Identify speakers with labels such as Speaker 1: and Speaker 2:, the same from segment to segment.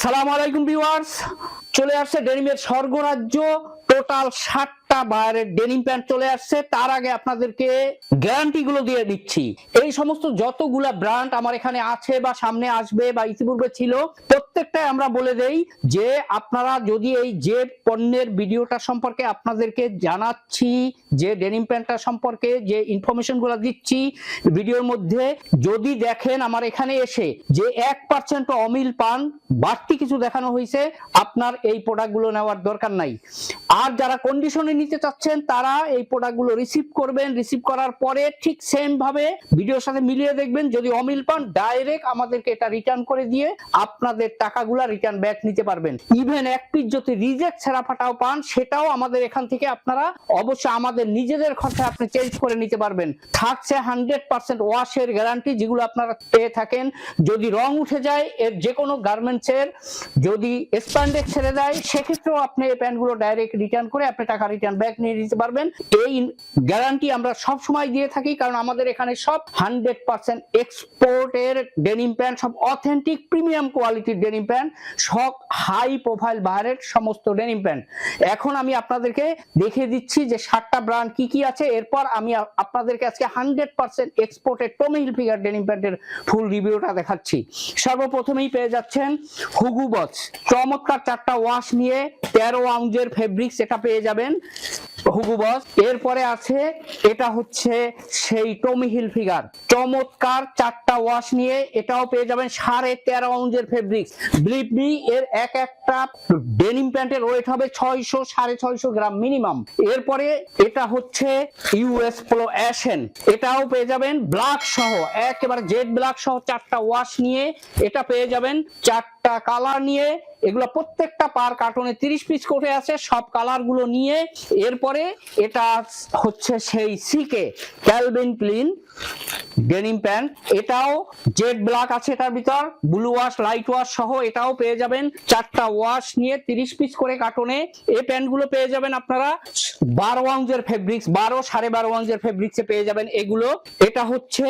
Speaker 1: আসসালামু আলাইকুম ভিউয়ার্স। চলে আসছে ডেনিমের স্বর্গরাজ্য টোটাল ষাটটা বাইরের ডেনিম প্যান্ট চলে আসছে, তার আগে আপনাদেরকে গ্যারান্টি গুলো দিয়ে দিচ্ছি। এই সমস্ত যতগুলা ব্র্যান্ড আমার এখানে আছে বা সামনে আসবে বা ইতিপূর্বে ছিল, প্রত্যেকটাই আমরা বলে দেই যে আপনারা যদি এই যে পণ্যের ভিডিওটা সম্পর্কে আপনাদেরকে জানাচ্ছি, যে ডেনিম প্যান্টটা সম্পর্কে যে ইনফরমেশনগুলো দিচ্ছি, ভিডিওর মধ্যে যদি দেখেন আমার এখানে এসে যে এক পার্সেন্ট অমিল পান, বাড়তি কিছু দেখানো হয়েছে আপনার এই প্রোডাক্টগুলো নেওয়ার দরকার নাই। আর যারা কন্ডিশনে নিতে চাচ্ছেন, তারা এই প্রোডাক্টগুলো রিসিভ করবেন। রিসিভ করার পরে ঠিক সেম ভাবে ভিডিওর সাথে মিলিয়ে দেখবেন। যদি অমিল পান ডাইরেক্ট আমাদেরকে এটা রিটার্ন করে দিয়ে আপনাদের টাকাগুলা রিটার্ন ব্যাক নিতে পারবেন। ইভেন এক পিস যদি রিজেক্ট ছেঁড়া ফাটাও পান, সেটাও আমাদের এখান থেকে আপনারা অবশ্যই আমাদের নিজেদের খরচা আপনি চেঞ্জ করে নিতে পারবেন। থাকছে হান্ড্রেড পার্সেন্ট ওয়াশের গ্যারান্টি যেগুলো আপনারা পেয়ে থাকেন। যদি রং উঠে যায়, এর যে কোনো গার্মেন্টসের যদি স্প্যান্ডেক্স ছেড়ে দেয়, সেক্ষেত্রেও আপনি এই প্যান্টগুলো ডাইরেক্ট রিটার্ন করে আপনি টাকা রিটার্ন ব্যাক নিয়ে নিতে পারবেন। এই গ্যারান্টি আমরা সব সময় দিয়ে থাকি, কারণ আমাদের এখানে সব হান্ড্রেড পার্সেন্ট এক্সপোর্টের ডেনিম প্যান্ট সব অথেন্টিক প্রিমিয়াম কোয়ালিটির ডেনিম প্যান্ট সব হাই প্রোফাইল বাইরের সমস্ত ডেনিম প্যান্ট এখন আমি আপনাদেরকে দেখিয়ে দিচ্ছি যে সাতটা ব্র্যান্ড কি কি আছে। এরপর আমি আপনাদেরকে আজকে হান্ড্রেড পার্সেন্ট এক্সপোর্টের টমি হিলফিগার ডেনিম প্যান্টের ফুল রিভিউটা দেখাচ্ছি। সর্বপ্রথমেই পেয়ে যাচ্ছেন হুগু বক্স চমৎকার চারটা ওয়াশ নিয়ে তেরো আউন্সের ফেব্রিক্স এটা পেয়ে যাবেন। হুগু বস। এরপরে আছে, এটা হচ্ছে সেই টমি হিল ফিগার চমৎকার চারটা ওয়াশ নিয়ে এটাও পেয়ে যাবেন সাড়ে তেরো আউন্সের ফেব্রিক্স বিলিভ মি এর এক একটা ডেনিম প্যান্টের ওয়েট হবে ছয়শো, সাড়ে ছয়শো গ্রাম মিনিমাম এরপরে এটা হচ্ছে ইউএস প্রো অ্যাশেন এটাও পেয়ে যাবেন ব্ল্যাক সহ, একেবারে জেড ব্ল্যাক সহ চারটা ওয়াশ নিয়ে এটা পেয়ে যাবেন চারটা কালার নিয়ে এগুলো প্রত্যেকটা পার কার্টুনে তিরিশ পিস করে আছে, সব কালারগুলো নিয়ে। এরপরে এটা হচ্ছে সেই CK Calvin Klein denim pant এটাও জেড ব্ল্যাক আছে এটার ভিতর ব্লু ওয়াশ লাইট ওয়াশ সহ এটাও পেয়ে যাবেন। চারটা ওয়াশ নিয়ে তিরিশ পিস করে কার্টুনে। এই প্যান্টগুলো পেয়ে যাবেন আপনারা বারো আউন্সের ফেব্রিক্স বারো সাড়ে বারো আউন্সের ফেব্রিক্সে পেয়ে যাবেন এগুলো। এটা হচ্ছে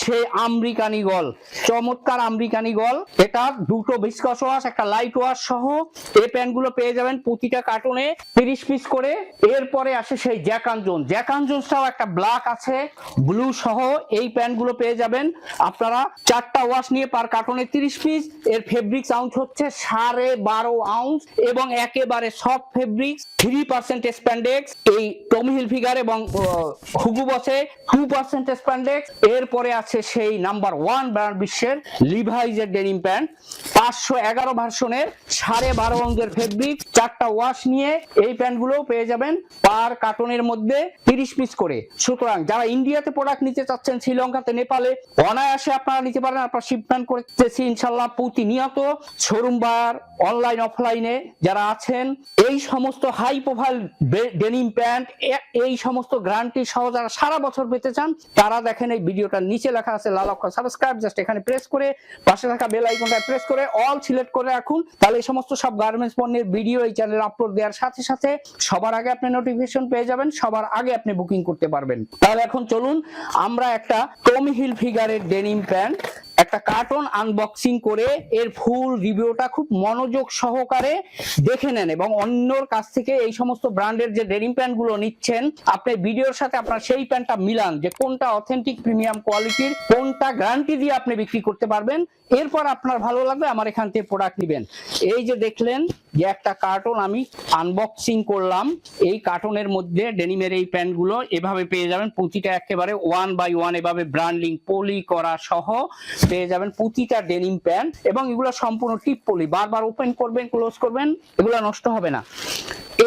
Speaker 1: সে আমেরিকানি গল। চমৎকার আমেরিকানি গল। এটা দুটো ভিসকস ওয়াশ একটা লাইট ওয়াশ সহ এই প্যান্টগুলো পেয়ে যাবেন প্রতিটা কার্টুনে তিরিশ পিস করে। এরপরে আসে সেই জ্যাকান জোন জ্যাকান জোনসটাও একটা ব্ল্যাক আছে ব্লু সহ এই প্যান্টগুলো পেয়ে যাবেন। আপনারা চারটা ওয়াশ নিয়ে পার কার্টুনে তিরিশ পিস এর ফেব্রিক্স আউন্স হচ্ছে সাড়ে বারো আউন্স এবং একেবারে soft fabrics three percent spandex এই টমি হিল ফিগার এবং হুগু বসে টু পার্সেন্ট স্প্যান্ডেক্স এরপরে আছে সেই নাম্বার ওয়ান ব্র্যান্ড বিশ্বের লিভাইজের ডেনিম প্যান্ট পাঁচশো এগারো ভার্সনের সাড়ে বারো অঙ্কের ফেব্রিক চারটা ওয়াশ নিয়ে এই প্যান্টগুলো পেয়ে যাবেন পার কার্টনের মধ্যে তিরিশ পিস করে। সুতরাং যারা ইন্ডিয়াতে প্রোডাক্ট নিতে চাচ্ছেন, শ্রীলঙ্কাতে, নেপালে, অনায়াসে আপনারা নিতে পারেন, আপনারা শিপমেন্ট করতেছি ইনশাল্লাহ প্রতিনিয়ত শোরুম বার অনলাইন অফলাইনে যারা আছেন, এই সমস্ত হাই প্রোফাইল ডেনিম প্যান্ট এই সমস্ত গ্যারান্টি সহ যারা সারা বছর পেতে চান, তারা দেখেন এই ভিডিওটার নিচে লেখা আছে, লাল অক্ষর সাবস্ক্রাইব জাস্ট এখানে প্রেস করে, পাশে থাকা বেল আইকনটা প্রেস করে অল সিলেক্ট করে রাখুন। তাহলে এই সমস্ত সব গার্মেন্টস পণ্যের ভিডিও এই চ্যানেলে আপলোড দেওয়ার সাথে সাথে সবার আগে আপনি নোটিফিকেশন পেয়ে যাবেন, সবার আগে আপনি বুকিং করতে পারবেন। তাহলে এখন চলুন, আমরা একটা টমি হিল ফিগারের ডেনিম প্যান্ট একটা কার্টন আনবক্সিং করে এর ফুল রিভিউটা খুব মনোযোগ সহকারে দেখে নেন এবং অন্যর কাছ থেকে এই সমস্ত ব্র্যান্ডের যে ডেনিম প্যান্টগুলো নিচ্ছেন, আপনি ভিডিওর সাথে আপনার সেই প্যান্টটা মিলান যে কোনটা অথেন্টিক প্রিমিয়াম কোয়ালিটির কোনটা গ্যারান্টি দিয়ে আপনি বিক্রি করতে পারবেন, এরপর আপনার ভালো লাগবে আমার এখান থেকে প্রোডাক্ট নেবেন। এই যে দেখলেন যে একটা কার্টন আমি আনবক্সিং করলাম, এই কার্টনের মধ্যে ডেনিমের এই প্যান্টগুলো এভাবে পেয়ে যাবেন, প্রতিটা একেবারে ওয়ান বাই ওয়ান এভাবে ব্র্যান্ডিং পলি করা সহ পেয়ে যাবেন প্রতিটা ডেনিম প্যান্ট এবং এগুলো সম্পূর্ণ টিপ পলি বারবার ওপেন করবেন ক্লোজ করবেন, এগুলো নষ্ট হবে না।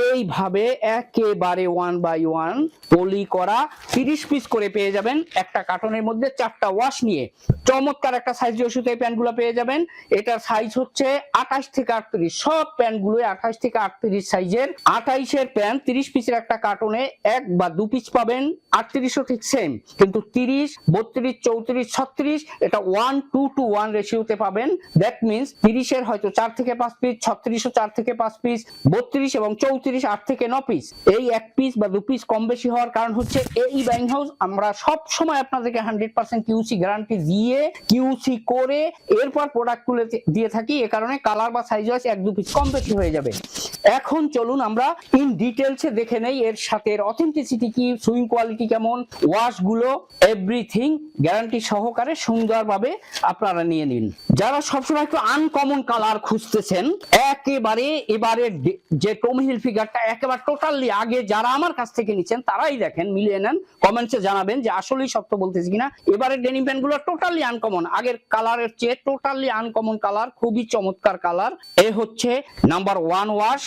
Speaker 1: এইভাবে একেবারে ওয়ান বাই ওয়ান পলি করা তিরিশ পিস করে পেয়ে যাবেন একটা কার্টনের মধ্যে চারটা ওয়াশ নিয়ে। চমৎকার একটা সাইজ ওষুধ এই প্যান্টগুলো পেয়ে যাবেন। এটার সাইজ হচ্ছে আঠাশ থেকে আটত্রিশ। সব প্যান্টগুলো আঠাশ থেকে আটত্রিশ সাইজের আঠাইশের প্যান্ট তিরিশ পিসের একটা কার্টনে এক বা দু পিস পাবেন। আটত্রিশও ঠিক সেম কিন্তু তিরিশ, বত্রিশ, চৌত্রিশ, ছত্রিশ, এটা ওয়ান টু টু ওয়ান রেশিওতে পাবেন। দ্যাট মিনস তিরিশের হয়তো চার থেকে পাঁচ পিস ছত্রিশও চার থেকে পাঁচ পিস বত্রিশ এবং চৌত্রিশ আট থেকে ন পিস এই এক পিস বা দু পিস কম বেশি হওয়ার কারণ হচ্ছে এই বাইং হাউস আমরা সব সময় আপনাদেরকে হান্ড্রেড পার্সেন্ট কিউসি গ্যারান্টি দিয়ে কিউসি করে, এরপর প্রোডাক্ট তুলে দিয়ে থাকি। এ কারণে কালার বা সাইজ ওয়াইজ এক দু পিস কম বেশি হয়ে যাবে। এখন চলুন আমরা ইন ডিটেলসে দেখে নেই এর সাথে এর অথেন্টিসিটি কি সুইং কোয়ালিটি কেমন ওয়াশগুলো এভরিথিং গ্যারান্টি সহকারে সুন্দরভাবে আপনারা নিয়ে নিন। যারা সবসময় একটু আনকমন কালার খুঁজতেছেন, একেবারে এবারে যে টমহিল ফিগারটা একেবারে টোটালি আগে যারা আমার কাছ থেকে নিচ্ছেন, তারাই দেখেন, মিলিয়ে নেন কমেন্টসে জানাবেন যে আসলেই সত্য বলতেছি কিনা। এবারে ডেনিম প্যান্টগুলো টোটালি আনকমন আগের কালারের চেয়ে টোটালি আনকমন কালার খুবই চমৎকার কালার এ হচ্ছে নাম্বার ওয়ান ওয়াশ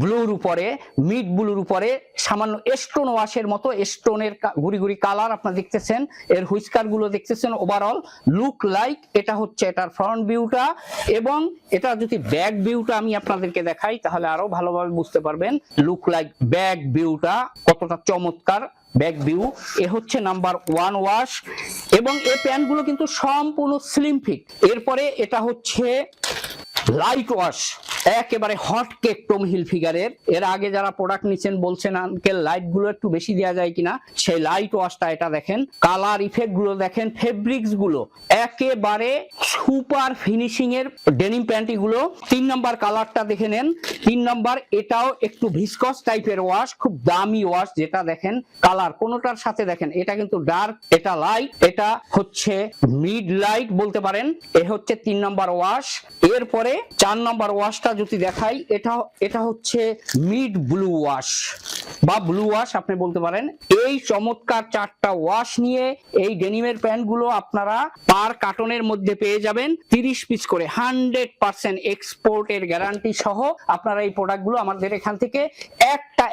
Speaker 1: ব্লুর উপরে মিড ব্লুর উপরে, সামান্য স্টোন ওয়াশের মতো স্টোনের গুড়ি গুড়ি কালার আপনারা দেখতেছেন। এর হুইস্কারগুলো দেখতেছেন ওভারঅল লুক লাইক এটা হচ্ছে এটার ফ্রন্ট ভিউটা এবং এটা যদি ব্যাক ভিউটা আমি আপনাদেরকে দেখাই, তাহলে আরও ভালোভাবে বুঝতে পারবেন লুক লাইক ব্যাক ভিউটা কতটা চমৎকার ব্যাক ভিউ এ হচ্ছে নাম্বার ওয়ান ওয়াশ এবং এই প্যান্টগুলো কিন্তু সম্পূর্ণ স্লিম ফিট এরপরে এটা হচ্ছে লাইট ওয়াশ একেবারে হট কেক টম হিল ফিগারের এর। আগে যারা প্রোডাক্ট নিচ্ছেন বলছেন আঙ্কেল লাইটগুলো একটু বেশি দেওয়া যায় কিনা? সেই লাইট ওয়াশটা এটা দেখেন। কালার ইফেক্টগুলো দেখেন ফেব্রিক্সগুলো। একেবারে সুপার ফিনিশিং এর ডেনিম প্যান্টি গুলো। তিন নম্বর কালারটা দেখে নেন। তিন নম্বর এটাও একটু ভিসকস টাইপের ওয়াশ খুব দামি ওয়াশ যেটা দেখেন কালার কোনোটার সাথে দেখেন, এটা কিন্তু ডার্ক এটা লাইট এটা হচ্ছে মিড লাইট বলতে পারেন। এ হচ্ছে তিন নম্বর ওয়াশ এরপরে চার নম্বর ওয়াশটা যদি দেখাই, এটা এটা হচ্ছে মিড ব্লু ওয়াশ বা ব্লু ওয়াশ আপনি বলতে পারেন। এই চমৎকার চারটা ওয়াশ নিয়ে এই ডেনিমের প্যান্টগুলো আপনারা পার কার্টনের মধ্যে পেয়ে যাবেন। তিরিশ পিস করে, হান্ড্রেড পার্সেন্ট এক্সপোর্টের গ্যারান্টি সহ আপনারা এই প্রোডাক্টগুলো আমাদের এখান থেকে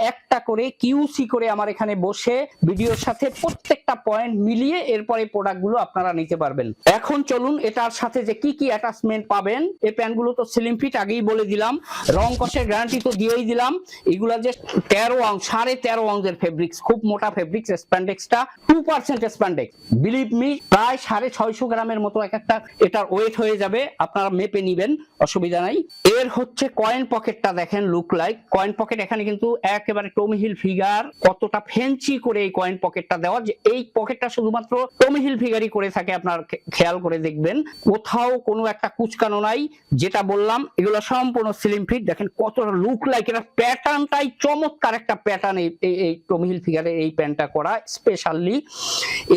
Speaker 1: একটা একটা করে কিউসি করে আমার এখানে বসে ভিডিওর সাথে প্রত্যেকটা পয়েন্ট মিলিয়ে এরপরে প্রোডাক্টগুলো আপনারা নিতে পারবেন। এখন চলুন এটার সাথে যে কি কি অ্যাটাচমেন্ট পাবেন, এই প্যান্টগুলো তো স্লিম ফিট আগেই বলে দিলাম। রং কষের গ্যারান্টি তো দিয়েই দিলাম। এগুলা যে তেরো আউন্স সাড়ে তেরো আউন্সের ফেব্রিক্স খুব মোটা fabrics স্প্যান্ডেক্সটা two percent spandex believe me প্রায় সাড়ে ছয়শো গ্রামের মতো এক একটা এটার ওয়েট হয়ে যাবে, আপনারা মেপে নিবেন, অসুবিধা নাই। এর হচ্ছে কয়েন পকেটটা দেখেন লুক লাইক কয়েন পকেট এখানে কিন্তু একেবারে টমিহিল ফিগার কতটা ফেন্সি করে এই কয়েন পকেটটা দেওয়া যে এই পকেটটা শুধুমাত্র টমিহিল ফিগারই করে থাকে আপনার খেয়াল করে দেখবেন। কোথাও কোনো একটা কুচকানো নাই, যেটা বললাম, এগুলো সম্পূর্ণ স্লিম ফিট দেখেন কতটা লুক লাইক এটা প্যাটার্নটাই চমৎকার একটা প্যাটার্ন এই টমিহিল ফিগারের এই প্যান্টটা করা স্পেশালি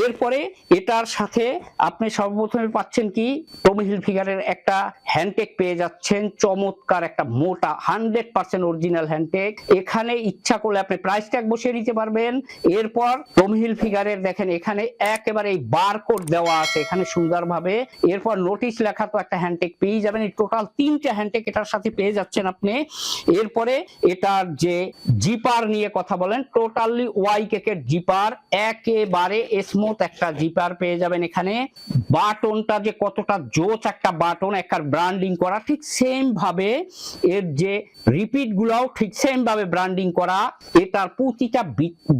Speaker 1: এরপরে এটার সাথে আপনি সর্বপ্রথমে পাচ্ছেন কি টমিহিল ফিগারের একটা হ্যান্ডটেক পেয়ে যাচ্ছেন, চমৎকার একটা মোটা হান্ড্রেড পার্সেন্ট অরিজিনাল হ্যান্ডটেক এখানে ইচ্ছা করলে আপনি প্রাইস ট্যাগ বসিয়ে নিতে পারবেন। এরপর টমিহিল ফিগারের দেখেন, এখানে একেবারে এই বারকোড দেওয়া আছে এখানে সুন্দরভাবে। এরপর নোটিশ লেখা তো একটা হ্যান্ডটেক পেয়ে যাবেন। টোটাল তিনটে হ্যান্ডটেক এটার সাথে পেয়ে যাচ্ছেন আপনি। এরপরে এটার যে জিপার নিয়ে কথা বলেন টোটালি ওয়াই কেকের জিপার একেবারে স্মুথ একটা জিপার পেয়ে যাবেন এখানে। বাটনটা যে কতটা জোচ একটা বাটন, একটা ব্র্যান্ডিং করা, ঠিক সেম ভাবে এর যে রিপিট গুলাও ঠিক সেম ভাবে ব্র্যান্ডিং করা এটার প্রতিটা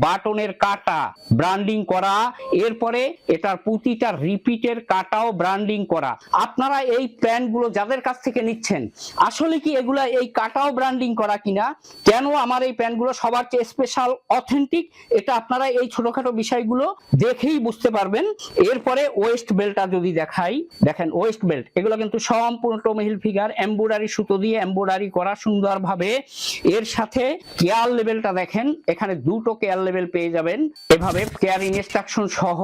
Speaker 1: বাটনের কাটা ব্র্যান্ডিং করা, এরপরে এটার প্রতিটা রিপিটের কাটাও ব্র্যান্ডিং করা। আপনারা এই প্যান্টগুলো যাদের কাছ থেকে নিচ্ছেন, আসলে কি এগুলা এই কাটাও ব্র্যান্ডিং করা কিনা? কেন আমার এই প্যান্টগুলো সবার চেয়ে স্পেশাল অথেন্টিক এটা আপনারা এই ছোটখাটো বিষয়গুলো দেখেই বুঝতে পারবেন। এরপরে ওয়েস্ট বেল্টটা যদি দেখাই, দেখেন ওয়েস্ট বেল্ট এগুলো কিন্তু সম্পূর্ণ টমিহিল ফিগার এমব্রয়ডারি সুতো দিয়ে এমব্রয়ডারি করা সুন্দরভাবে। এর সাথে কেয়ার লেভেলটা দেখেন, এখানে দুটো কেয়ার লেভেল পেয়ে যাবেন। এভাবে কেয়ার ইনস্ট্রাকশন সহ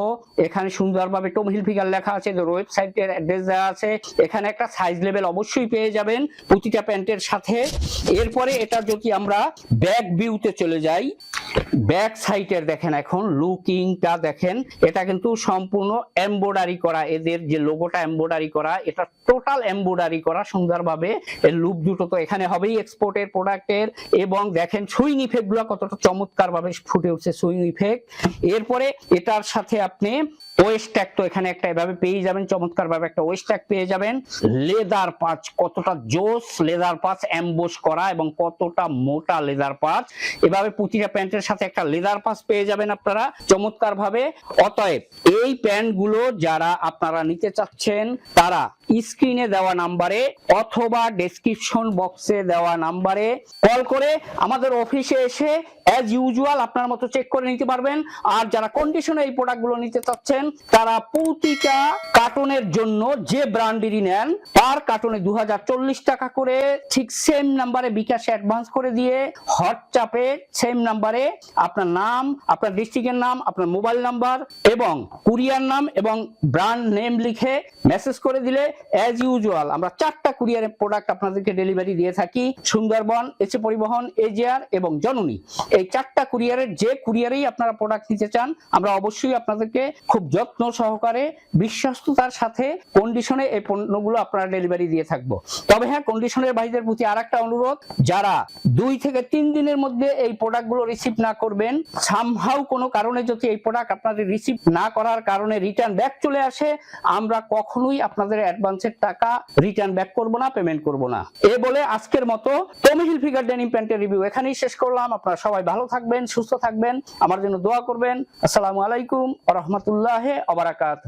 Speaker 1: এখানে সুন্দরভাবে টমিহিল ফিগার লেখা আছে ওয়েবসাইটের অ্যাড্রেস দেওয়া আছে। এখানে একটা সাইজ লেভেল অবশ্যই পেয়ে যাবেন প্রতিটা প্যান্টের সাথে। এরপরে এটা যদি আমরা ব্যাক ভিউতে চলে যাই ব্যাক সাইডের দেখেন এখন লুকিংটা দেখেন, এটা কিন্তু সম্পূর্ণ এমব্রয়ডারি করা, এদের যে লোগোটা এমব্রয়ডারি করা, এটা টোটাল এমব্রয়ডারি করা সুন্দরভাবে। এর লুক দুটো তো এখানে হবেই এক্সপোর্টের প্রোডাক্টের এবং দেখেন সুইং ইফেক্টগুলো কতটা চমৎকার ভাবে ফুটে উঠছে সুইং ইফেক্ট এরপরে এটার সাথে আপনি ওয়েস্ট ট্যাগ তো এখানে একটা এভাবে পেয়ে যাবেন চমৎকার ভাবে একটা ওয়েস্ট ট্যাগ পেয়ে যাবেন। লেদার পাঁচ কতটা জোস লেদার পাঁচ এমবোস করা এবং কতটা মোটা লেদার পাঁচ এভাবে প্রতিটা প্যান্টের সাথে একটা লেদার পাস পেয়ে যাবেন আপনারা চমৎকার ভাবে অতএব এই প্যান্টগুলো যারা আপনারা নিতে চাচ্ছেন, তারা স্ক্রিনে দেওয়া নাম্বারে অথবা ডেসক্রিপশন বক্সে দেওয়া নাম্বারে কল করে আমাদের অফিসে এসে অ্যাজ ইউজুয়াল আপনার মতো চেক করে নিতে পারবেন। আর যারা কন্ডিশনে এই প্রোডাক্টগুলো নিতে চাচ্ছেন, তারা প্রতিটা কার্টনের জন্য যে ব্র্যান্ডেরই নেন পার কার্টনে দু টাকা করে, ঠিক সেম নাম্বারে বিকাশে অ্যাডভান্স করে দিয়ে, হোয়াটসঅ্যাপে সেম নাম্বারে আপনার নাম, আপনার ডিস্ট্রিক্টের নাম, আপনার মোবাইল নাম্বার এবং কুরিয়ার নাম এবং ব্র্যান্ড নেম লিখে মেসেজ করে দিলে অ্যাজ ইউজুয়াল আমরা চারটা কুরিয়ারের প্রোডাক্ট আপনাদেরকে ডেলিভারি দিয়ে থাকি। সুন্দরবন এসে পরিবহন, এজিআর এবং জননী। এই চারটা কুরিয়ারের যে কুরিয়ারেই আপনারা প্রোডাক্ট নিতে চান, আমরা অবশ্যই আপনাদেরকে খুব যত্ন সহকারে, বিশ্বস্ততার সাথে কন্ডিশনে এই পণ্যগুলো আপনারা ডেলিভারি দিয়ে থাকব। তবে হ্যাঁ কন্ডিশনের ভাইদের প্রতি আর একটা অনুরোধ, যারা দুই থেকে তিন দিনের মধ্যে এই প্রোডাক্টগুলো রিসিভ না করবেন সামহাও কোনো কারণে যদি এই প্রোডাক্ট আপনাদের রিসিভ না করার কারণে রিটার্ন ব্যাক চলে আসে, আমরা কখনোই আপনাদের অ্যাডভান্সের টাকা রিটার্ন ব্যাক করব না পেমেন্ট করব না। এ বলে আজকের মতো তমিহিল ফিগার ডেনিম প্যান্টের রিভিউ এখানেই শেষ করলাম। আপনারা সবাই ভালো থাকবেন, সুস্থ থাকবেন। আমার জন্য দোয়া করবেন। আসসালামু আলাইকুম রহমতুল্লাহ আবরাকাত